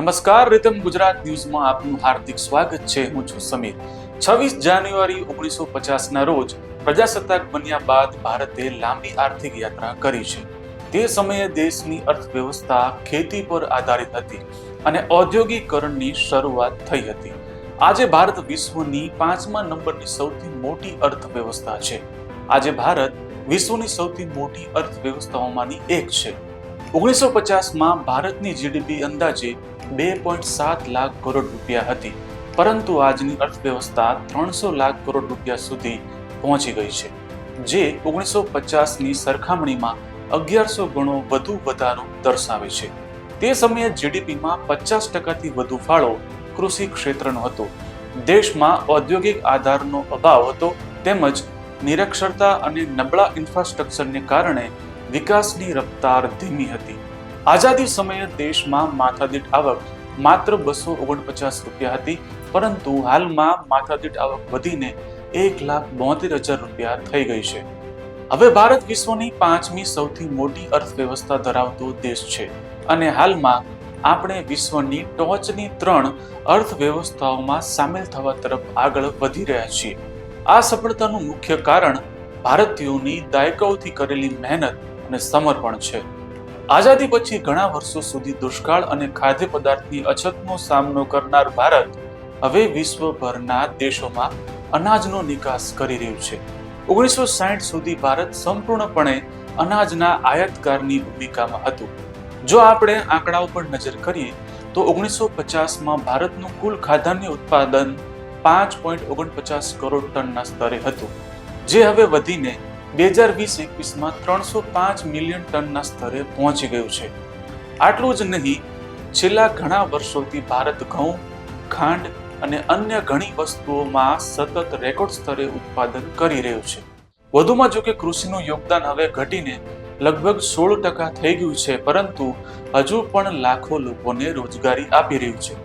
નમસ્કાર રીતમ ગુજરાત ન્યૂઝમાં આપનું હાર્દિક સ્વાગત છે. હું છું સમીર. છવ્વીસ જાન્યુઆરી ઓગણીસો પચાસના રોજ પ્રજાસત્તાક બન્યા બાદ ભારતે લાંબી આર્થિક યાત્રા કરી છે. તે સમયે દેશની અર્થવ્યવસ્થા ખેતી પર આધારિત હતી અને ઔદ્યોગિકરણની શરૂઆત થઈ હતી. આજે ભારત વિશ્વની પાંચમા નંબરની સૌથી મોટી અર્થવ્યવસ્થા છે. આજે ભારત વિશ્વની સૌથી મોટી અર્થવ્યવસ્થાઓમાંની એક છે. ઓગણીસો પચાસમાં ભારતની જીડીપી અંદાજે બે પોઈન્ટ સાત લાખ કરોડ રૂપિયા હતી, પરંતુ આજની અર્થવ્યવસ્થા ત્રણસો લાખ કરોડ રૂપિયા સુધી પહોંચી ગઈ છે, જે ઓગણીસો પચાસની સરખામણીમાં અગિયારસો ગણો વધુ વધારો દર્શાવે છે. તે સમયે જીડીપીમાં પચાસ ટકાથી વધુ ફાળો કૃષિ ક્ષેત્રનો હતો. દેશમાં ઔદ્યોગિક આધારનો અભાવ હતો, તેમજ નિરક્ષરતા અને નબળા ઇન્ફ્રાસ્ટ્રક્ચરને કારણે વિકાસની રફતાર ધીમી હતી. આઝાદી સમયે દેશમાં માથાદીઠ આવક માત્ર બસો ઓગણપચાસ રૂપિયા હતી, પરંતુ હાલમાં માથાદીઠ આવક વધીને એક લાખ બોતેર હજાર રૂપિયા થઈ ગઈ છે. હવે ભારત વિશ્વની પાંચમી સૌથી મોટી અર્થવ્યવસ્થા ધરાવતો દેશ છે અને હાલમાં આપણે વિશ્વની ટોચની ત્રણ અર્થવ્યવસ્થાઓમાં સામેલ થવા તરફ આગળ વધી રહ્યા છીએ. આ સફળતાનું મુખ્ય કારણ ભારતીયોની દાયકાઓથી કરેલી મહેનત અને સમર્પણ છે. આઝાદી પછી ઘણા વર્ષો સુધી દુષ્કાળ અને ખાદ્ય પદાર્થની અછતનો સામનો કરનાર ભારત હવે વિશ્વભરના દેશોમાં અનાજનો નિકાસ કરી રહ્યું છે. ઓગણીસો સાઠ સુધી ભારત સંપૂર્ણપણે અનાજના આયાતકારની ભૂમિકામાં હતું. જો આપણે આંકડાઓ પર નજર કરીએ, તો ઓગણીસો પચાસમાં ભારતનું કુલ ખાદ્યાન્ય ઉત્પાદન પાંચ પોઈન્ટ ઓગણપચાસ કરોડ ટનના સ્તરે હતું, જે હવે વધીને બે હજાર વીસ એકવીસમાં ત્રણસો પાંચ મિલિયન ટનના સ્તરે પહોંચી ગયું છે. આટલું જ નહીં, છેલ્લા ઘણા વર્ષોથી ભારત ઘઉં, ખાંડ અને અન્ય ઘણી વસ્તુઓમાં સતત રેકોર્ડ સ્તરે ઉત્પાદન કરી રહ્યું છે. વધુમાં જો કે કૃષિનું યોગદાન હવે ઘટીને લગભગ સોળ ટકા થઈ ગયું છે, પરંતુ હજુ પણ લાખો લોકોને રોજગારી આપી રહ્યું છે.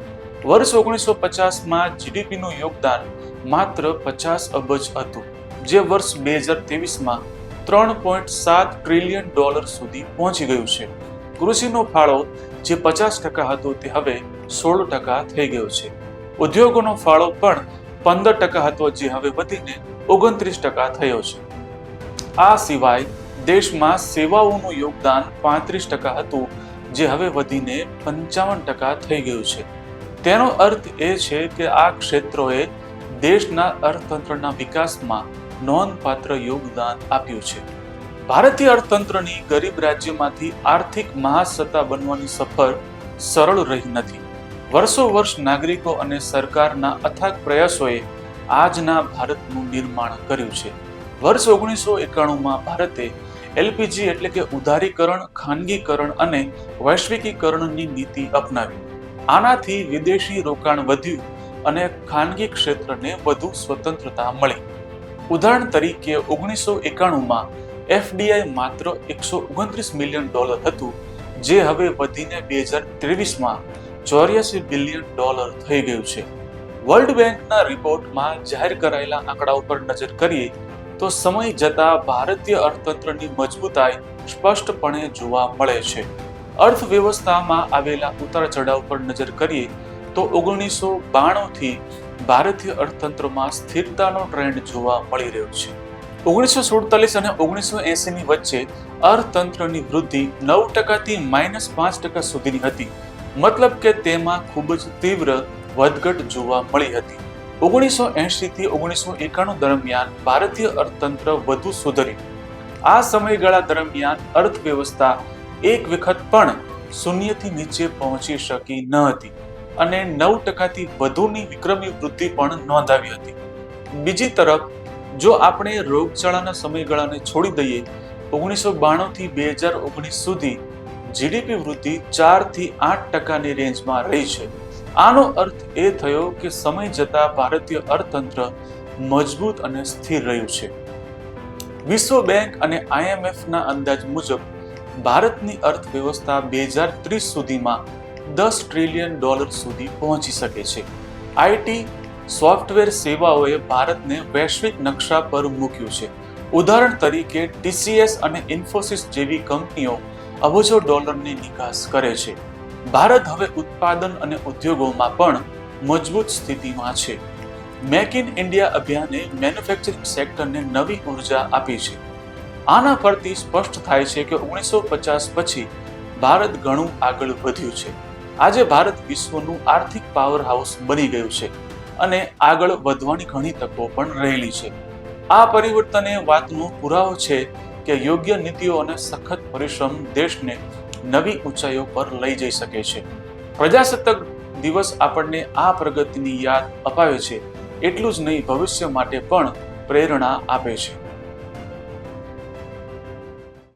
વર્ષ ઓગણીસો પચાસમાં જીડીપીનું યોગદાન માત્ર પચાસ અબજ હતું. જે વર્ષ બે હજાર ત્રેવીસમાં ત્રણ પોઈન્ટ સાત ટ્રિલિયન ડોલર સુધી પહોંચી ગયું છે. કૃષિનો ફાળો જે પચાસ ટકા હતો તે હવે સોળ ટકા થઈ ગયો છે. ઉદ્યોગોનો ફાળો પણ પંદર ટકા હતો જે હવે વધીને ઓગણત્રીસ ટકા થયો છે. આ સિવાય દેશમાં સેવાઓનું યોગદાન પાંત્રીસ ટકા હતું, જે હવે વધીને પંચાવન ટકા થઈ ગયું છે. તેનો અર્થ એ છે કે આ ક્ષેત્રોએ દેશના અર્થતંત્રના વિકાસમાં નોંધપાત્ર યોગદાન આપ્યું છે. ભારતીય અર્થતંત્રની ગરીબ રાજ્યમાંથી આર્થિક મહાસત્તા બનવાની સફર સરળ રહી નથી. વર્ષો વર્ષ નાગરિકો અને સરકારના અથાગ પ્રયાસોએ આજના ભારતનું નિર્માણ કર્યું છે. વર્ષ ઓગણીસો એકાણુંમાં ભારતે એલપીજી એટલે કે ઉદારીકરણ, ખાનગીકરણ અને વૈશ્વિકીકરણની નીતિ અપનાવી. આનાથી વિદેશી રોકાણ વધ્યું અને ખાનગી ક્ષેત્રને વધુ સ્વતંત્રતા મળી. ઉદાહરણ તરીકે, ઓગણીસો એકાણુંમાં એફડીઆઈ માત્ર એકસો ઓગણત્રીસ મિલિયન ડોલર હતું, જે હવે વધીને બે હજાર ત્રેવીસમાં ચોર્યાસી બિલિયન ડોલર થઈ ગયું છે. વર્લ્ડ બેંકના રિપોર્ટમાં જાહેર કરાયેલા આંકડાઓ પર નજર કરીએ, તો સમય જતા ભારતીય અર્થતંત્રની મજબૂતાઈ સ્પષ્ટપણે જોવા મળે છે. અર્થવ્યવસ્થામાં આવેલા ઉતાર ચઢાવ પર નજર કરીએ, તો ઓગણીસો બાણુંથી ભારતીય અર્થતંત્રમાં સ્થિરતાનો ટ્રેન્ડ જોવા મળી રહ્યો છે. ઓગણીસો સુડતાલીસ અને ઓગણીસો એસીની વચ્ચે અર્થતંત્રની વૃદ્ધિ નવ ટકાથી માઇનસ પાંચ ટકા સુધીની હતી. મતલબ કે તેમાં ખૂબ જ તીવ્ર વધઘટ જોવા મળી હતી. ઓગણીસો એંશીથી ઓગણીસો એકાણું દરમિયાન ભારતીય અર્થતંત્ર વધુ સુધર્યું. આ સમયગાળા દરમિયાન અર્થવ્યવસ્થા એક વખત પણ શૂન્યથી નીચે પહોંચી શકી ન હતી. અને નવ ટકાથી વધુની વિક્રમી વૃદ્ધિ પણ નોંધાવી હતી. બીજી તરફ, જો આપણે રોગચાળાના સમયગાળાને છોડી દઈએ, ઓગણીસો બાણુંથી બે હજાર ઓગણીસ સુધી જીડીપી વૃદ્ધિ ચારથી આઠ ટકાની રેન્જમાં રહી છે. આનો અર્થ એ થયો કે સમય જતાં ભારતીય અર્થતંત્ર મજબૂત અને સ્થિર રહ્યું છે. વિશ્વ બેંક અને આઈએમએફના અંદાજ મુજબ, ભારતની અર્થવ્યવસ્થા બે હજાર ત્રીસ સુધીમાં દસ ટ્રિલિયન ડોલર સુધી પહોંચી શકે છે. આઈટી સોફ્ટવેર સેવાઓએ ભારતને વૈશ્વિક નકશા પર મૂક્યું છે. ઉદાહરણ તરીકે ટીસીએસ અને ઇન્ફોસિસ જેવી કંપનીઓ અબજો ડોલરની નિકાસ કરે છે. ભારત હવે ઉત્પાદન અને ઉદ્યોગોમાં પણ મજબૂત સ્થિતિમાં છે. મેક ઇન ઇન્ડિયા અભિયાને મેન્યુફેક્ચરિંગ સેક્ટરને નવી ઊર્જા આપી છે. આના પરથી સ્પષ્ટ થાય છે કે ઓગણીસો પચાસ પછી ભારત ઘણું આગળ વધ્યું છે. આજે ભારત વિશ્વનું આર્થિક પાવર હાઉસ બની ગયું છે અને આગળ વધવાની ઘણી તકો પણ રહેલી છે. આ પરિવર્તન એ વાતનો પુરાવો છે કે યોગ્ય નીતિઓ અને સખત પરિશ્રમ દેશને નવી ઊંચાઈઓ પર લઈ જઈ શકે છે. પ્રજાસત્તાક દિવસ આપણને આ પ્રગતિની યાદ અપાવે છે. એટલું જ નહીં, ભવિષ્ય માટે પણ પ્રેરણા આપે છે.